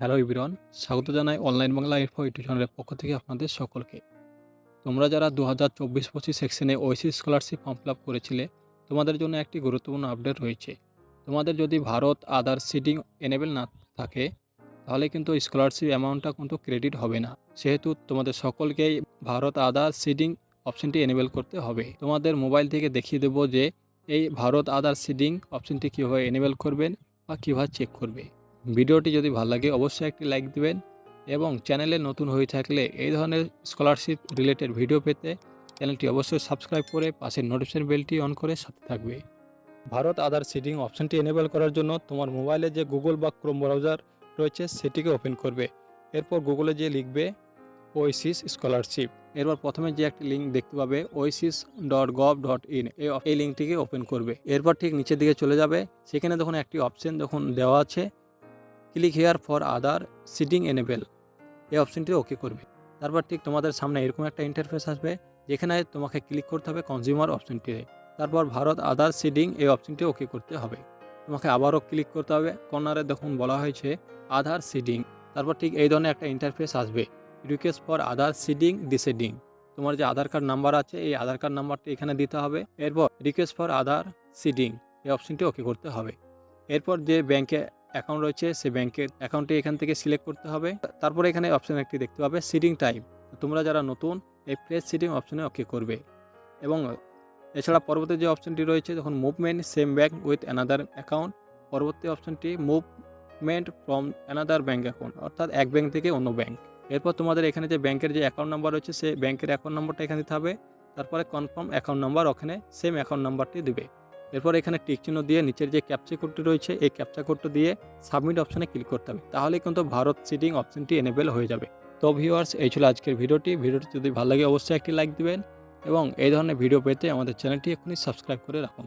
Hello ইবিরন স্বাগত জানাই online Bangla info চ্যানেলের পক্ষ থেকে আপনাদের সকলকে। তোমরা যারা দু হাজার চব্বিশ পঁচিশ সেকশনে Oasis scholarship form fill up করেছিলে, তোমাদের জন্য একটি গুরুত্বপূর্ণ আপডেট রয়েছে। তোমাদের যদি ভারত আদার সিটিং এনেবেল না থাকে, তাহলে কিন্তু স্কলারশিপ অ্যামাউন্টটা কিন্তু ক্রেডিট হবে না। সেহেতু তোমাদের সকলকেই ভারত আদার সিডিং অপশনটি এনেবেল করতে হবে। তোমাদের মোবাইল থেকে দেখিয়ে দেবো যে, এই ভারত আদার সিডিং অপশনটি কীভাবে এনেবেল করবেন বা কীভাবে চেক করবে। ভিডিওটি যদি ভালো লাগে, অবশ্যই একটি লাইক দিবেন এবং চ্যানেলে নতুন হয়ে থাকলে এই ধরনের স্কলারশিপ রিলেটেড ভিডিও পেতে চ্যানেলটি অবশ্যই সাবস্ক্রাইব করে পাশের নোটিফিকেশন বেলটি অন করে সাথে থাকবে। ভারত আধার সিডিং অপশনটি এনেবল করার জন্য তোমার মোবাইলে যে গুগল বা ক্রোম ব্রাউজার রয়েছে, সেটিকে ওপেন করবে। এরপর গুগলে যে লিখবে ওইসিস স্কলারশিপ এরপর প্রথমে যে একটি লিঙ্ক দেখতে পাবে Oasis dot gov dot in এই লিঙ্কটিকে ওপেন করবে। এরপর ঠিক নিচের দিকে চলে যাবে। সেখানে দেখুন একটি অপশন যখন দেওয়া আছে click here for other setting enable. এই অপশনটি ওকে করবে। তারপর ঠিক তোমাদের সামনে এরকম একটা ইন্টারফেস আসবে, যেখানে তোমাকে ক্লিক করতে হবে কনজিউমার অপশনটিতে। তারপর ভারত আদার সিডিং এই অপশনটি ওকে করতে হবে। তোমাকে আবারও ক্লিক করতে হবে। কর্নারে দেখুন বলা হয়েছে আধার সিডিং তারপর ঠিক এই ধরনের একটা ইন্টারফেস আসবে। Request for Aadhaar seeding deseeding তোমার যে আধার কার্ড নাম্বার আছে, এই আধার কার্ড নাম্বারটি এখানে দিতে হবে। এরপর রিকোয়েস্ট ফর আধার সিডিং এই অপশনটি ওকে করতে হবে। এরপর যে ব্যাংকে অ্যাকাউন্ট রয়েছে, সেই ব্যাংকের অ্যাকাউন্টটি এখান থেকে সিলেক্ট করতে হবে। তারপরে এখানে অপশন একটি দেখতে পাবে সিডিং টাইম তোমরা যারা নতুন, এই প্লেস সিডিং অপশনে ওকে করবে। এবং এছাড়া পরবর্তী যে অপশনটি রয়েছে তখন movement same bank with another account পরবর্তী অপশনটি movement from another bank account অর্থাৎ এক ব্যাংক থেকে অন্য ব্যাংক এরপর তোমাদের এখানে যে ব্যাংকের যে অ্যাকাউন্ট নাম্বার রয়েছে, সেই ব্যাংকের অ্যাকাউন্ট নাম্বারটা এখানে দিতে হবে। তারপরে কনফার্ম অ্যাকাউন্ট নাম্বার ওখানে সেম অ্যাকাউন্ট নাম্বারটি দেবে। এরপর এখানে টিক চিহ্ন দিয়ে নিচের যে ক্যাপচা কোডটি রয়েছে, এই ক্যাপচা কোডটি দিয়ে সাবমিট অপশানে ক্লিক করতে হবে। তাহলে কিন্তু ভারত সিটিং অপশনটি এনেবেল হয়ে যাবে। তো ভিউয়ার্স এই ছিল আজকের ভিডিওটি। ভিডিওটি যদি ভালো লাগে, অবশ্যই একটি লাইক দিবেন এবং এই ধরনের ভিডিও পেতে আমাদের চ্যানেলটি এখনই সাবস্ক্রাইব করে রাখুন।